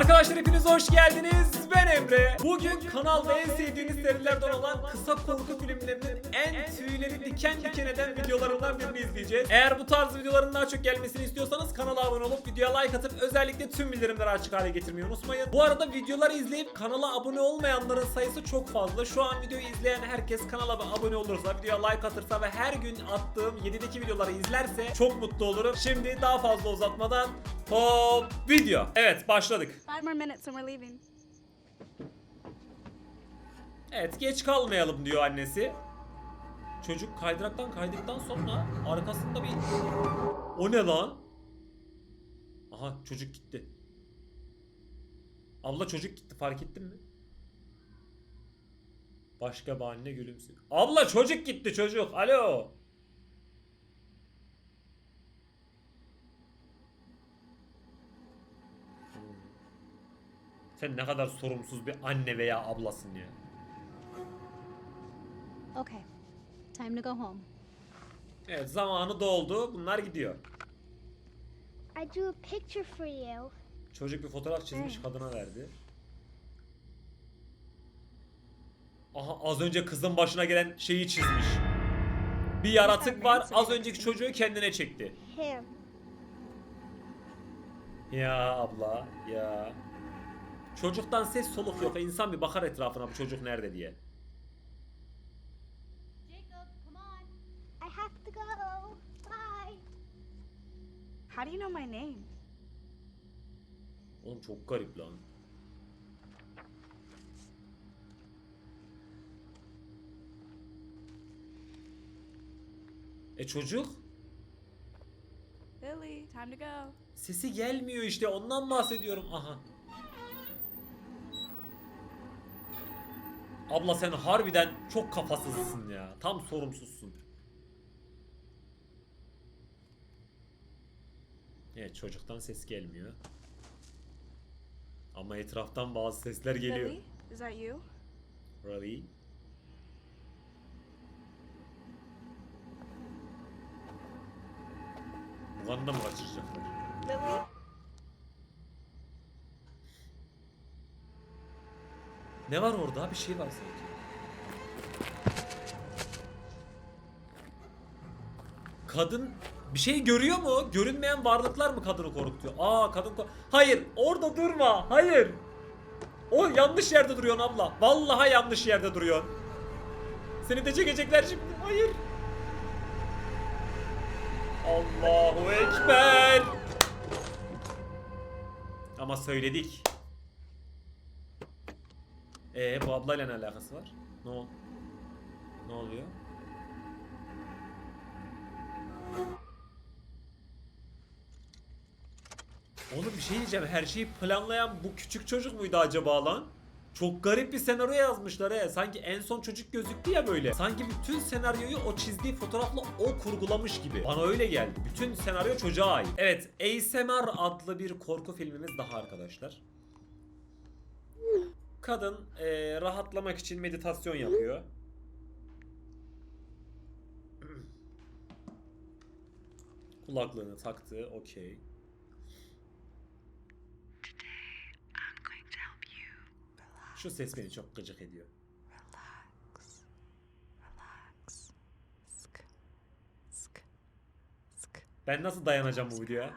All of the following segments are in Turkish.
Arkadaşlar hepiniz hoş geldiniz. Ben Emre. Bugün kanalda en sevdiğiniz serilerden olan kısa korku filmlerinin en tüyleri diken diken eden videolarından birini izleyeceğiz. Eğer bu tarz videoların daha çok gelmesini istiyorsanız kanala abone olup videoya like atıp özellikle tüm bildirimleri açık hale getirmeyi unutmayın. Bu arada videoları izleyip kanala abone olmayanların sayısı çok fazla. Şu an videoyu izleyen herkes kanala abone olursa, videoya like atırsa ve her gün attığım 7'deki videoları izlerse çok mutlu olurum. Şimdi daha fazla uzatmadan hop video. Evet başladık. Five more minutes and we're leaving. Evet geç kalmayalım diyor annesi. Çocuk kaydıraktan kaydıktan sonra arkasında bir... O ne lan? Aha çocuk gitti. Abla çocuk gitti fark ettin mi? Başka bir anne gülümsüyor. Abla çocuk gitti çocuk. Alo. Sen ne kadar sorumsuz bir anne veya ablasın ya. Okay, time to go home. Evet zamanı doldu. Bunlar gidiyor. I drew a picture for you. Çocuk bir fotoğraf çizmiş kadına verdi. Aha az önce kızın başına gelen şeyi çizmiş. Bir yaratık var az önceki çocuğu kendine çekti. Him. Ya abla ya. Çocuktan ses soluk yok. İnsan bir bakar etrafına bu çocuk nerede diye. I have to go. Bye. How do you know my name? Oğlum çok garip lan. E çocuk? Lily, time to go. Sesi gelmiyor işte ondan bahsediyorum. Aha. Abla sen harbiden çok kafasızsın ya. Tam sorumsuzsun. Evet çocuktan ses gelmiyor. Ama etraftan bazı sesler geliyor. Lily, is that you? Really? Uganda mı kaçıracaklar? Lily? Ne var orada? Bir şey var sanki. Kadın bir şey görüyor mu? Görünmeyen varlıklar mı kadını korkutuyor? Aa kadın ko- Hayır, orada durma. Hayır. O yanlış yerde duruyorsun abla. Vallahi yanlış yerde duruyorsun. Seni de çekecekler şimdi. Hayır. Allahu ekber. Ama söyledik. Ee bu ablayla ne alakası var? Ne ol? Ne oluyor? Oğlum bir şey diyeceğim. Her şeyi planlayan bu küçük çocuk muydu acaba lan? Çok garip bir senaryo yazmışlar he. Sanki en son çocuk gözüktü ya böyle. Sanki bütün senaryoyu o çizdiği fotoğrafla o kurgulamış gibi. Bana öyle geldi. Bütün senaryo çocuğa ait. Evet, ASMR adlı bir korku filmimiz daha arkadaşlar. Kadın eee, rahatlamak için meditasyon yapıyor. Kulaklığını taktı, okey. Şu ses beni çok gıcık ediyor. Relax. Relax. Ben nasıl dayanacağım bu videoya?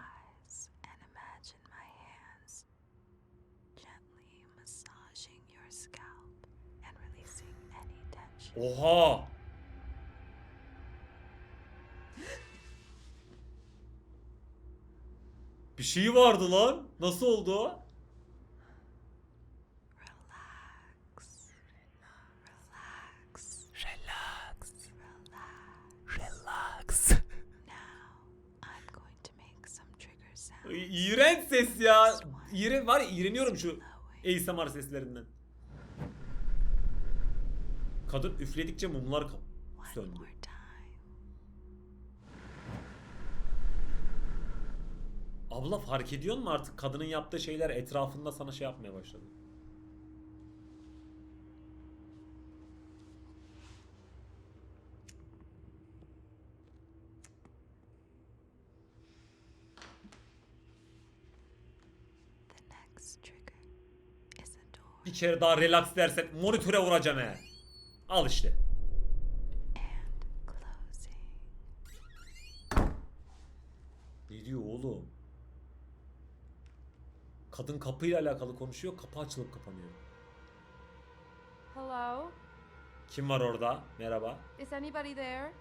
Oha! Bir şey vardı lan. Nasıl oldu o? Relax. Relax. Relax. Relax. Now I'm going to make some trigger sounds. Ay, İğrenç ses ya. İğren var ya iğreniyorum şu ASMR seslerinden. Kadın üfledikçe mumlar kap- söndü. Abla fark ediyor musun artık kadının yaptığı şeyler etrafında sana şey yapmaya başladı. Bir kere daha relax dersen monitöre vuracağım he. Al işte. and closing. Ne diyor oğlum? Kadın kapıyla alakalı konuşuyor. Kapı açılıp kapanıyor. Hello? Kim var orada? Merhaba. Is anybody there?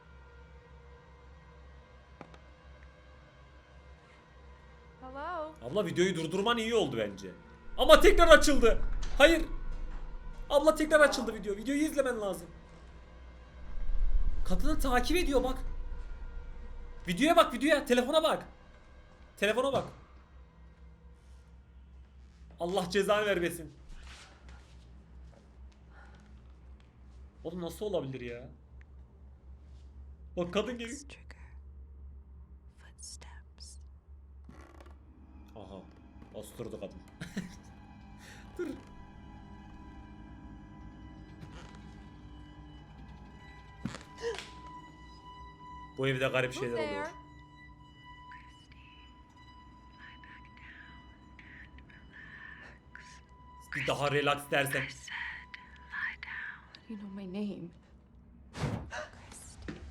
Hello? Abla videoyu durdurman iyi oldu bence. Ama tekrar açıldı. Hayır. Abla tekrar açıldı video. Videoyu izlemen lazım. Kadını takip ediyor bak. Videoya bak videoya. Telefona bak. Telefona bak. Allah cezanı vermesin. Oğlum nasıl olabilir ya? Bak kadın geliyor. Aha. Osturdu kadın. Dur. Bu evde garip şeyler oluyor. daha relax dersen.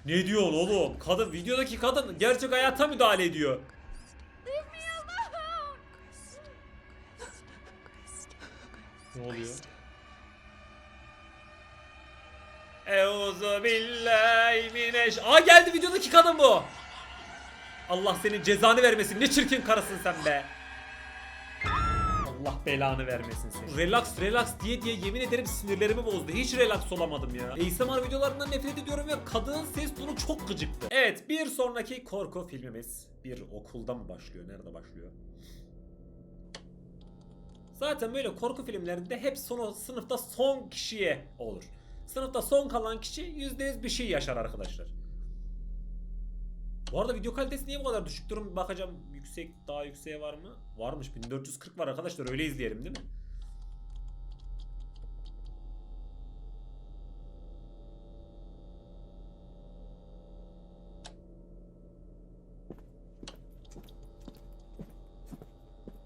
Ne diyor oğlum? Kadın videodaki kadın gerçek hayata müdahale ediyor. Ne oluyor? Euzu billahi mineş. Aa geldi videodaki kadın bu. Allah senin cezanı vermesin. Ne çirkin karısın sen be. Allah belanı vermesin seni. Relax relax diye diye yemin ederim sinirlerimi bozdu. Hiç relax olamadım ya. ASMR videolarından nefret ediyorum ve kadının ses tonu çok gıcıktı. Evet bir sonraki korku filmimiz. Bir okulda mı başlıyor? Nerede başlıyor? Zaten böyle korku filmlerinde hep sonu sınıfta son kişiye olur. Sınıfta son kalan kişi %100 bir şey yaşar arkadaşlar. Bu arada video kalitesi niye bu kadar düşük durum bakacağım yüksek daha yükseğe var mı? Varmış 1440 var arkadaşlar öyle izleyelim değil mi?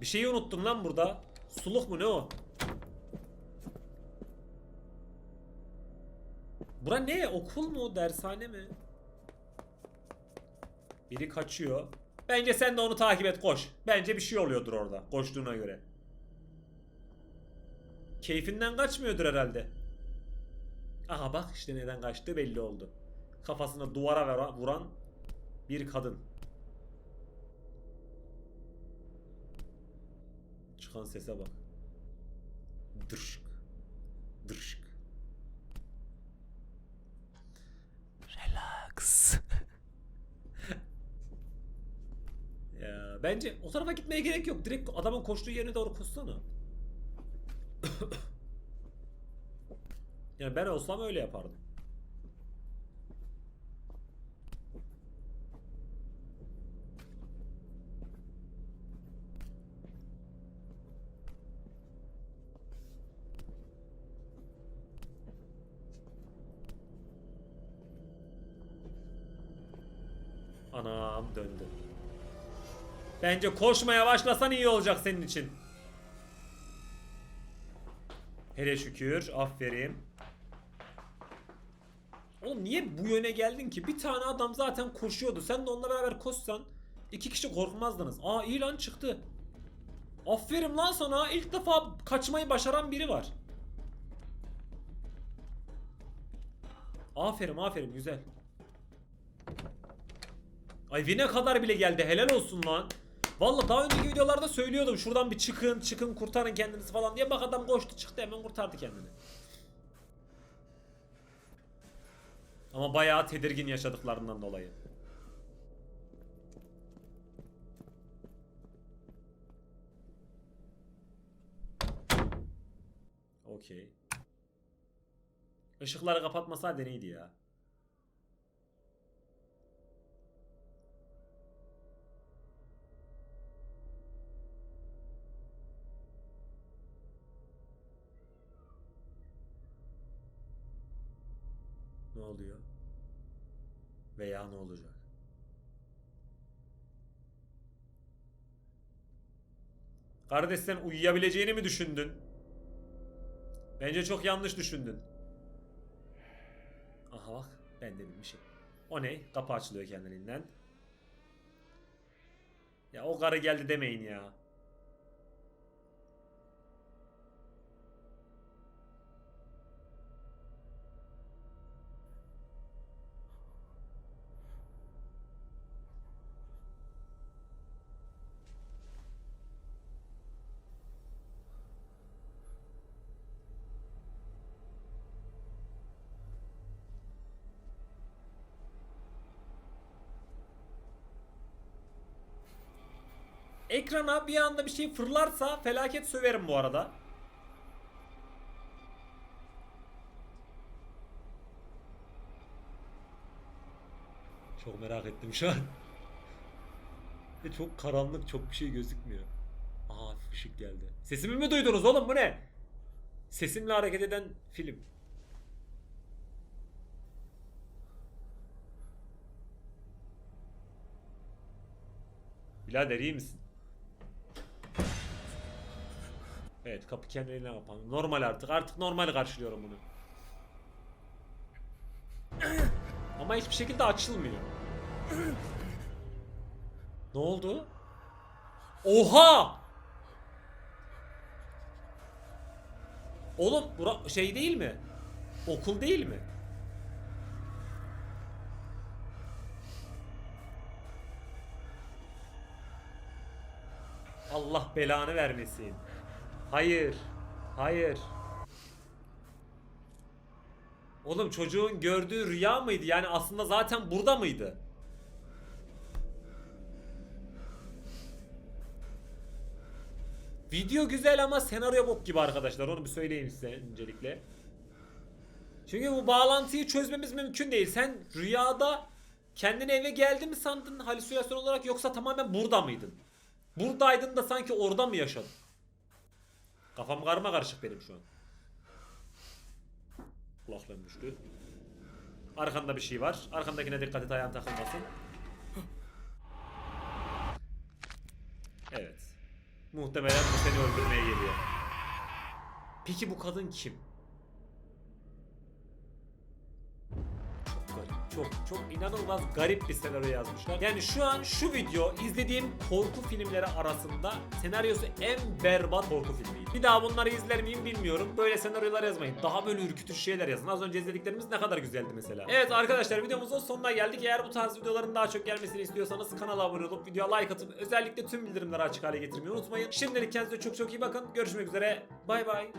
Bir şeyi unuttum lan burada. Suluk mu ne o? Ne? Okul mu? Dershane mi? Biri kaçıyor. Bence sen de onu takip et koş. Bence bir şey oluyordur orada koştuğuna göre. Keyfinden kaçmıyordur herhalde. Aha bak işte neden kaçtığı belli oldu. Kafasına duvara vuran bir kadın. Çıkan sese bak. Dırşık. Dırşık. Relax. Ya bence o tarafa gitmeye gerek yok. Direkt adamın koştuğu yerine doğru koşsana. yani ben olsam öyle yapardım. Anam döndü. Bence koşmaya başlasan iyi olacak senin için. Hele şükür. Aferin. Oğlum niye bu yöne geldin ki? Bir tane adam zaten koşuyordu. Sen de onunla beraber koşsan iki kişi korkmazdınız. Aa iyi lan çıktı. Aferin lan sana. İlk defa kaçmayı başaran biri var. Aferin aferin güzel. Ay Vine kadar bile geldi. Helal olsun lan. Vallahi daha önceki videolarda söylüyordum. Şuradan bir çıkın, çıkın kurtarın kendinizi falan diye. Bak adam koştu çıktı hemen kurtardı kendini. Ama bayağı tedirgin yaşadıklarından dolayı. Okey. Işıkları kapatmasaydı neydi ya? Oluyor? Veya ne olacak? Kardeş sen uyuyabileceğini mi düşündün? Bence çok yanlış düşündün. Aha bak ben bir şey. O ne? Kapı açılıyor kendiliğinden. Ya o karı geldi demeyin ya. Ekrana bir anda bir şey fırlarsa felaket söverim bu arada. Çok merak ettim şu an. Ve çok karanlık, çok bir şey gözükmüyor. Hafif ışık geldi. Sesimi mi duydunuz oğlum bu ne? Sesimle hareket eden film. Birader iyi misin? Evet kapı kendiliğinden kapandı. Normal artık. Artık normal karşılıyorum bunu. Ama hiçbir şekilde açılmıyor. ne oldu? Oha! Oğlum bura şey değil mi? Okul değil mi? Allah belanı vermesin. Hayır. Hayır. Oğlum çocuğun gördüğü rüya mıydı? Yani aslında zaten burada mıydı? Video güzel ama senaryo bok gibi arkadaşlar. Onu bir söyleyeyim size öncelikle. Çünkü bu bağlantıyı çözmemiz mümkün değil. Sen rüyada kendini eve geldi mi sandın halüsinasyon olarak yoksa tamamen burada mıydın? Buradaydın da sanki orada mı yaşadın? Kafam karma karışık benim şu an. Kulaklığım düştü. Arkanda bir şey var. Arkandakine dikkat et ayağın takılmasın. Evet. Muhtemelen bu seni öldürmeye geliyor. Peki bu kadın kim? Çok çok inanılmaz garip bir senaryo yazmışlar. Yani şu an şu video izlediğim korku filmleri arasında senaryosu en berbat korku filmiydi. Bir daha bunları izler miyim bilmiyorum. Böyle senaryolar yazmayın. Daha böyle ürkütücü şeyler yazın. Az önce izlediklerimiz ne kadar güzeldi mesela. Evet arkadaşlar videomuzun sonuna geldik. Eğer bu tarz videoların daha çok gelmesini istiyorsanız kanala abone olup videoya like atıp özellikle tüm bildirimleri açık hale getirmeyi unutmayın. Şimdilik kendinize çok çok iyi bakın. Görüşmek üzere. Bay bay.